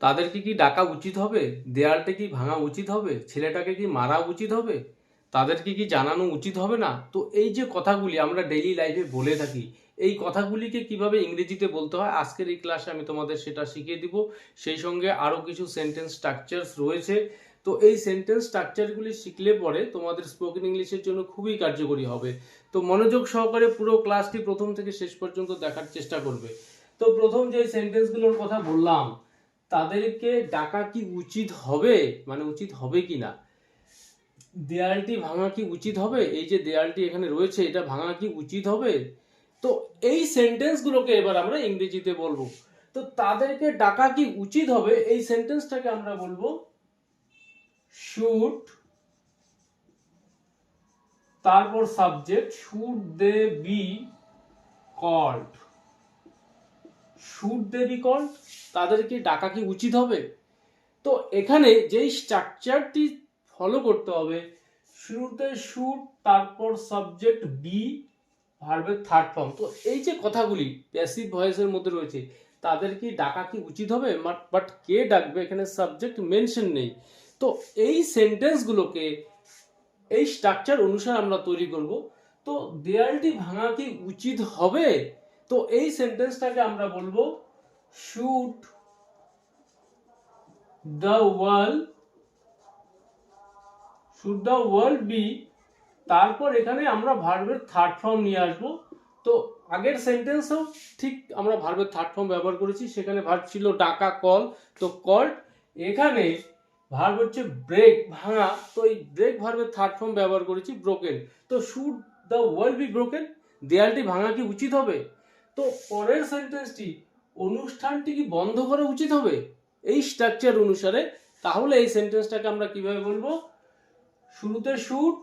তাদেরকে কি ডাকা উচিত হবে? দেয়ালটা কি ভাঙা উচিত হবে? ছেলেটাকে কি মারা উচিত হবে? তাদেরকে কি জানানো উচিত হবে না? তো এই যে কথাগুলি আমরা ডেইলি লাইফে বলে থাকি, এই কথাগুলিকে কীভাবে ইংরেজিতে বলতে হয়? আজকের এই ক্লাসে আমি তোমাদের সেটা শিখিয়ে দিব। সেই সঙ্গে আরও কিছু সেন্টেন্স স্ট্রাকচারস রয়েছে। তো এই সেন্টেন্স স্ট্রাকচারগুলি শিখলে পরে তোমাদের স্পোকেন ইংলিশের জন্য খুবই কার্যকরী হবে। তো মনোযোগ সহকারে পুরো ক্লাসটি প্রথম থেকে শেষ পর্যন্ত দেখার চেষ্টা করবে। তো প্রথম যে সেন্টেন্সগুলোর কথা বললাম তাদেরকে ডাকা কি উচিত হবে? মানে উচিত হবে কি না? দেয়ালটি ভাঙা কি উচিত হবে? এই যে দেয়ালটি এখানে রয়েছে, এটা ভাঙা কি উচিত হবে? তো এই সেন্টেন্সগুলোকে এবার আমরা ইংরেজিতে বলব। তো তাদেরকে ডাকা কি উচিত হবে? এই সেন্টেন্সটাকে আমরা বলব শুড তারপর subject should they be called should they be called তাদেরকে ডাকা কি উচিত হবে? তো এখানে যেই স্ট্রাকচারটি ফলো করতে হবে, শুরুতে শুড তারপর সাবজেক্ট বি ভার্বের থার্ড ফর্ম তো এই যে কথাগুলি প্যাসিভ ভয়েসের মধ্যে রয়েছে, তাদের কি ডাকা কি উচিত হবে? বাট কে ডাকবে? এখানে সাবজেক্ট মেনশন নেই। তো এই সেন্টেন্সগুলোকে এই স্ট্রাকচার অনুসারে আমরা তৈরি করব। তো দেয়ালটি ভাঙা কি উচিত হবে? তো এই সেন্টেন্সটাকে আমরা বলব should the world should the world be তারপর এখানে আমরা ভার্বের থার্ড ফর্ম নিয়ে আসব। তো আগের সেন্টেন্সেও ঠিক আমরা ভার্বের থার্ড ফর্ম ব্যবহার করেছি, সেখানে ভার্ব ছিল ডাকা কল তো কল্ড এখানে ভার্ব হচ্ছে ব্রেক ভাঙা, তো এই ব্রেক ভার্বের থার্ড ফর্ম ব্যবহার করেছি ব্রোকেন তো should the world be broken দেয়ালটি ভাঙা কি উচিত হবে? তো পরের সেন্টেন্সটি অনুষ্ঠানটি কি বন্ধ করা উচিত হবে? এই স্ট্রাকচার অনুসারে, তাহলে এই সেন্টেন্সটাকে আমরা কীভাবে বলব? শুরুতে শুট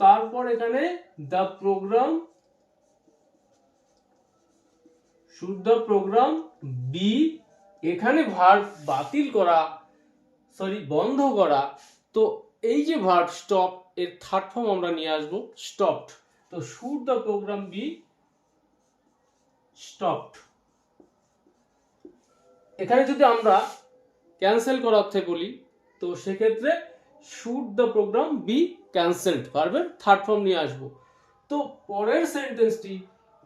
তারপর এখানে the program should the program be এখানে ভার্ব বাতিল করা সরি বন্ধ করা, তো এই যে ভার্ব স্টপ এর থার্ড ফর্ম আমরা নিয়ে আসব স্টপড তো should the program be stopped এখানে যদি আমরা ক্যান্সেল করা অর্থে বলি, তো সেক্ষেত্রে should the program be cancelled ভার্বের থার্ড ফর্ম নিয়ে আসব। তো পরের সেন্টেন্সটি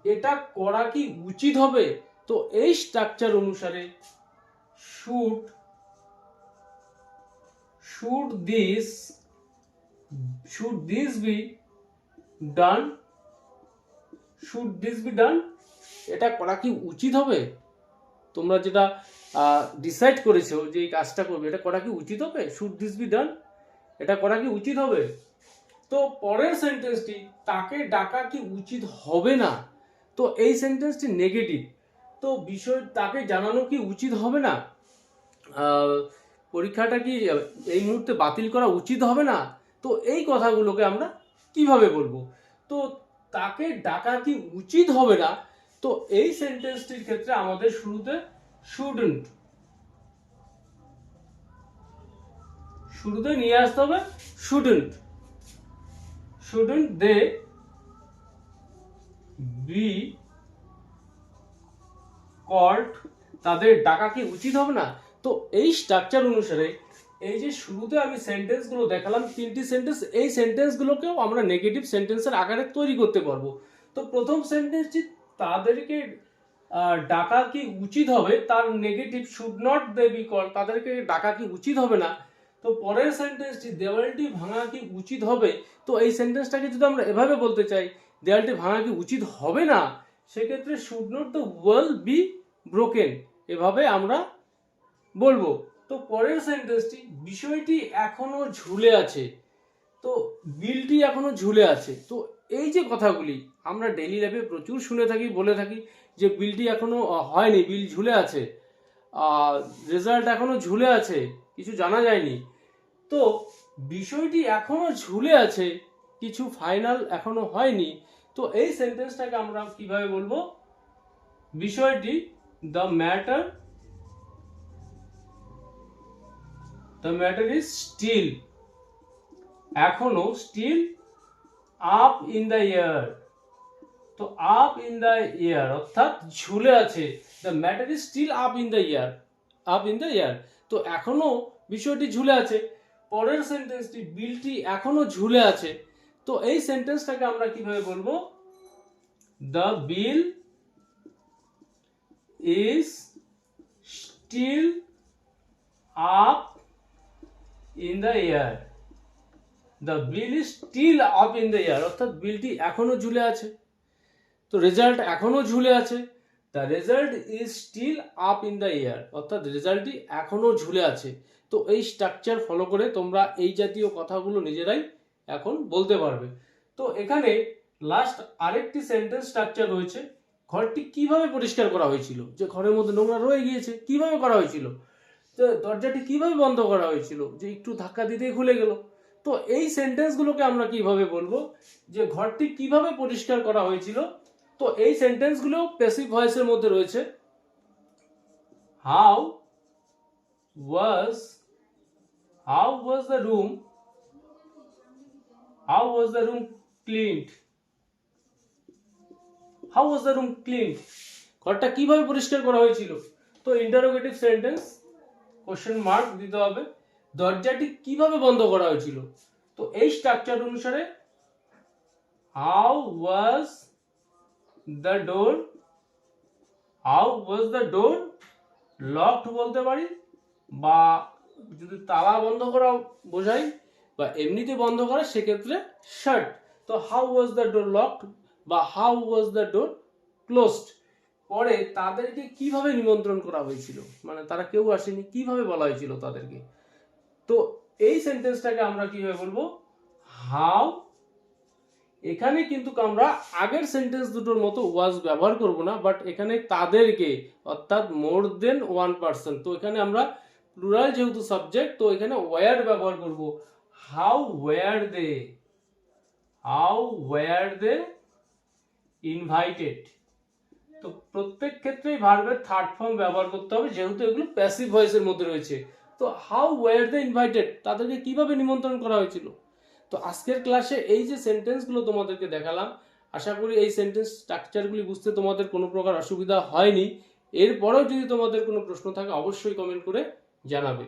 এটা করা কি উচিত হবে? তো এই স্ট্রাকচার অনুসারে should should this should this be done should this be done এটা করা কি উচিত হবে? তোমরা যেটা ডিসাইড করেছ যে এই কাজটা করবে, এটা করা কি উচিত হবে? শুড দিস বি ডান এটা করা কি উচিত হবে? তো পরের সেন্টেন্সটি তাকে ডাকা কি উচিত হবে না? তো এই সেন্টেন্সটি নেগেটিভ তো বিষয়, তাকে জানানো কি উচিত হবে না? পরীক্ষাটা কি এই মুহূর্তে বাতিল করা উচিত হবে না? তো এই কথাগুলোকে আমরা কীভাবে বলব? তো তাকে ডাকা কি উচিত হবে না? তো এই সেন্টেন্সটির ক্ষেত্রে আমাদের শুরুতে শুডেন্ট শুরুতে নিয়ে আসতে হবে student student they be called তাদের ডাকা কি উচিত হবে না? তো এই স্ট্রাকচার অনুসারে এই যে শুরুতে আমি সেন্টেন্সগুলো দেখালাম, তিনটি সেন্টেন্স এই সেন্টেন্সগুলোকেও আমরা নেগেটিভ সেন্টেন্সের আকারে তৈরি করতে পারব। তো প্রথম সেন্টেন্সটি তাদেরকে ডাকা কি উচিত হবে? তার negative should not they be call তাদেরকে ডাকা কি উচিত হবে না? তো পরের সেন্টেন্সটি দেওয়ালটি ভাঙা কি উচিত হবে? তো এই সেন্টেন্সটাকে যদি আমরা এভাবে বলতে চাই, দেওয়ালটি ভাঙা কি উচিত হবে না? সেক্ষেত্রে should not the wall be broken এভাবে আমরা বলব। তো পরের সেন্টেন্সটি বিষয়টি এখনও ঝুলে আছে। তো বিলটি এখনও ঝুলে আছে। তো এই যে কথাগুলি আমরা ডেইলি লাইফে প্রচুর শুনে থাকি বলে থাকি যে বিলটি এখনও আহ, হয়নি বিল ঝুলে আছে। রেজাল্ট এখনও ঝুলে আছে কিছু জানা যায়নি। তো বিষয়টি এখনও ঝুলে আছে কিছু ফাইনাল এখনও হয়নি তো এই সেন্টেন্সটাকে আমরা কীভাবে বলব? বিষয়টি the matter the matter is still এখনও still up in the air তো আপ ইন দ্য ইয়ার অর্থাৎ ঝুলে আছে। The matter is still up in the air up in the air তো এখনও বিষয়টি ঝুলে আছে। পরের সেন্টেন্সটি বিলটি এখনও ঝুলে আছে। তো এই সেন্টেন্সটাকে আমরা কীভাবে বলব? The bill is still up in the air the bill is still up in the air অর্থাৎ বিলটি এখনও ঝুলে আছে। তো রেজাল্ট এখনও ঝুলে আছে the result is still up in the air অর্থাৎ রেজাল্টটি এখনও ঝুলে আছে। তো এই স্ট্রাকচার ফলো করে তোমরা এই জাতীয় কথাগুলো নিজেরাই এখন বলতে পারবে। তো এখানে লাস্ট আরেকটি সেন্টেন্স স্ট্রাকচার রয়েছে, ঘরটি কীভাবে পরিষ্কার করা হয়েছিল? যে ঘরের মধ্যে নোংরা রয়ে গিয়েছে, কীভাবে করা হয়েছিল? তো দরজাটি কীভাবে বন্ধ করা হয়েছিল? যে একটু ধাক্কা দিতেই খুলে গেল। তো এই সেন্টেন্সগুলোকে আমরা কীভাবে বলব? যে ঘরটি কীভাবে পরিষ্কার করা হয়েছিল? তো এই সেন্টেন্সগুলো প্যাসিভ ভয়েসের মধ্যে রয়েছে। How was how was the room how was the room cleaned how was the room cleaned ঘরটা কীভাবে পরিষ্কার করা হয়েছিল? তো ইন্টারোগেটিভ সেন্টেন্স কোশ্চেন মার্ক দিতে হবে। দরজাটি কীভাবে বন্ধ করা হয়েছিল? তো এই স্ট্রাকচার অনুসারে how was the door how was the door locked বলতে পারি? বা যদি তালা বন্ধ করা বোঝাই, বা এমনিতে বন্ধ করা, সেক্ষেত্রে শার্ট তো how was the door locked বা how was the door closed পরে তাদেরকে কীভাবে নিমন্ত্রণ করা হয়েছিল? মানে তারা কেউ আসেনি, কীভাবে বলা হয়েছিল তাদেরকে? তো এই সেন্টেন্সটাকে আমরা কীভাবে বলব? হাউ এখানে কিন্তু আমরা আগের সেন্টেন্স দুটোর মতো ওয়াজ ব্যবহার করব না বাট এখানে তাদেরকে, অর্থাৎ মোর দেন ওয়ান পার্সন তো এখানে আমরা প্লুরাল যেহেতু সাবজেক্ট তো এখানে ওয়ার ব্যবহার করব। How were they how were they invited তো প্রত্যেক ক্ষেত্রেই ভার্বের থার্ড ফর্ম ব্যবহার করতে হবে, যেহেতু এগুলো প্যাসিভ ভয়েসের মধ্যে রয়েছে। তো হাউ ওয়ার দ্য ইনভাইটেড তাদেরকে কীভাবে নিমন্ত্রণ করা হয়েছিল? তো আজকের ক্লাসে এই যে সেন্টেন্সগুলো তোমাদেরকে দেখালাম, আশা করি এই সেন্টেন্স স্ট্রাকচারগুলি বুঝতে তোমাদের কোনো প্রকার অসুবিধা হয়নি। এরপরেও যদি তোমাদের কোনো প্রশ্ন থাকে, অবশ্যই কমেন্ট করে জানাবে।